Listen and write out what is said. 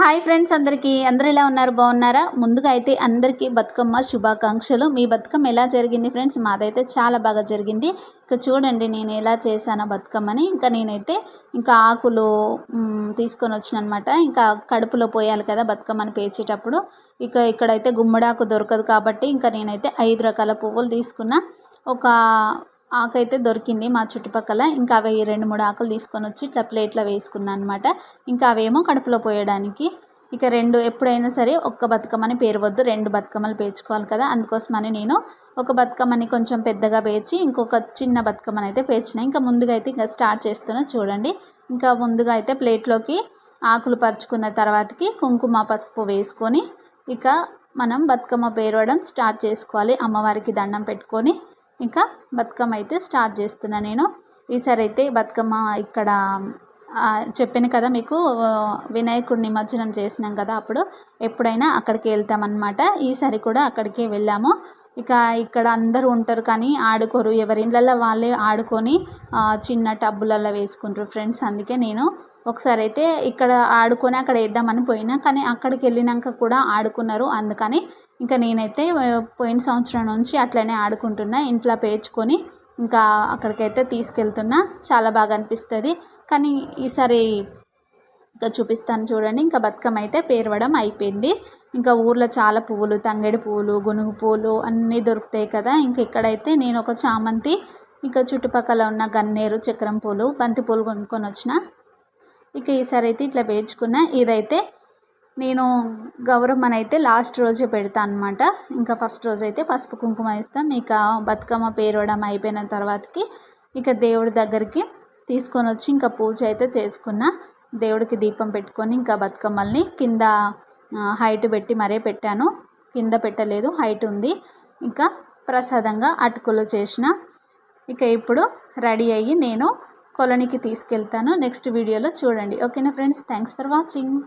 Hi friends అందరికీ. అందరూ ఎలా ఉన్నారు? బాగున్నారా? ముందుగా అయితే అందరికీ బతుకమ్మ శుభాకాంక్షలు. మీ బతుకమ్మ ఎలా జరిగింది ఫ్రెండ్స్? మాదైతే చాలా బాగా జరిగింది. ఇక చూడండి నేను ఎలా చేశానో బతుకమ్మని. ఇంకా నేనైతే ఇంకా ఆకులు తీసుకొని వచ్చిన అనమాట ఇంకా కడుపులో పోయాలి కదా బతుకమ్మని పేర్చేటప్పుడు. ఇక ఇక్కడైతే గుమ్మడాకు దొరకదు కాబట్టి ఇంకా నేనైతే ఐదు రకాల పువ్వులు తీసుకున్న. ఒక ఆకైతే దొరికింది మా చుట్టుపక్కల. ఇంకా అవి రెండు మూడు ఆకులు తీసుకొని వచ్చి ఇట్లా ప్లేట్లో వేసుకున్నాను అనమాట ఇంకా అవేమో కడుపులో పోయడానికి. ఇక రెండు ఎప్పుడైనా సరే ఒక్క బతుకమ్మని పేరవద్దు రెండు బతుకమ్మలు పేర్చుకోవాలి కదా. అందుకోసమని నేను ఒక బతుకమ్మని కొంచెం పెద్దగా పేర్చి ఇంకొక చిన్న బతుకమ్మని అయితే పేర్చిన. ఇంకా ముందుగా అయితే ఇంకా స్టార్ట్ చేస్తున్నా చూడండి. ఇంకా ముందుగా అయితే ప్లేట్లోకి ఆకులు పరుచుకున్న తర్వాతకి కుంకుమ పసుపు వేసుకొని ఇక మనం బతుకమ్మ పేరవడం స్టార్ట్ చేసుకోవాలి. అమ్మవారికి దండం పెట్టుకొని ఇంకా బతుకమ్మ అయితే స్టార్ట్ చేస్తున్నా నేను. ఈసారి అయితే బతుకమ్మ ఇక్కడ చెప్పాను కదా మీకు వినాయకుడు నిమజ్జనం చేసినాం కదా అప్పుడు. ఎప్పుడైనా అక్కడికి వెళ్తామన్నమాట. ఈసారి కూడా అక్కడికే వెళ్ళాము. ఇక ఇక్కడ అందరూ ఉంటారు కానీ ఆడుకోరు. ఎవరి ఇళ్ళల్లో వాళ్ళే ఆడుకొని చిన్న టబ్బులలో వేసుకుంటారు. ఫ్రెండ్స్ అందుకే నేను ఒకసారి అయితే ఇక్కడ ఆడుకొని అక్కడ వేద్దామని పోయినా కానీ అక్కడికి వెళ్ళినాక కూడా ఆడుకున్నారు. అందుకని ఇంకా నేనైతే పోయిన సంవత్సరం నుంచి అట్లనే ఆడుకుంటున్నా ఇంట్లో పేర్చుకొని ఇంకా అక్కడికైతే తీసుకెళ్తున్నా. చాలా బాగా అనిపిస్తుంది. కానీ ఈసారి ఇంకా చూపిస్తాను చూడండి. ఇంకా బతుకమ్మ అయితే పేరవడం అయిపోయింది. ఇంకా ఊర్లో చాలా పువ్వులు తంగేడి పువ్వులు గునుగు పువ్వులు అన్నీ దొరుకుతాయి కదా. ఇంకా ఇక్కడైతే నేను ఒక చామంతి ఇంకా చుట్టుపక్కల ఉన్న గన్నేరు చక్రం పూలు బంతి పూలు కొనుక్కొని వచ్చిన. ఇక ఈసారి అయితే ఇట్లా పేర్చుకున్న. ఇదైతే నేను గౌరమ్మని అయితే లాస్ట్ రోజే పెడతా అనమాట ఇంకా ఫస్ట్ రోజు అయితే పసుపు కుంకుమ ఇస్తాం ఇక బతుకమ్మ పేరవడం అయిపోయిన తర్వాతకి ఇక దేవుడి దగ్గరికి తీసుకొని వచ్చి ఇంకా పూజ అయితే చేసుకున్న. దేవుడికి దీపం పెట్టుకొని ఇంకా బతుకమ్మల్ని కింద హైట్ పెట్టి మరే పెట్టాను. కింద పెట్టలేదు హైట్ ఉంది. ఇంకా ప్రసాదంగా అటుకులు చేసిన. ఇక ఇప్పుడు రెడీ అయ్యి నేను కొలనికి తీసుకెళ్తాను. నెక్స్ట్ వీడియోలో చూడండి. ఓకేనా ఫ్రెండ్స్? Thanks for watching.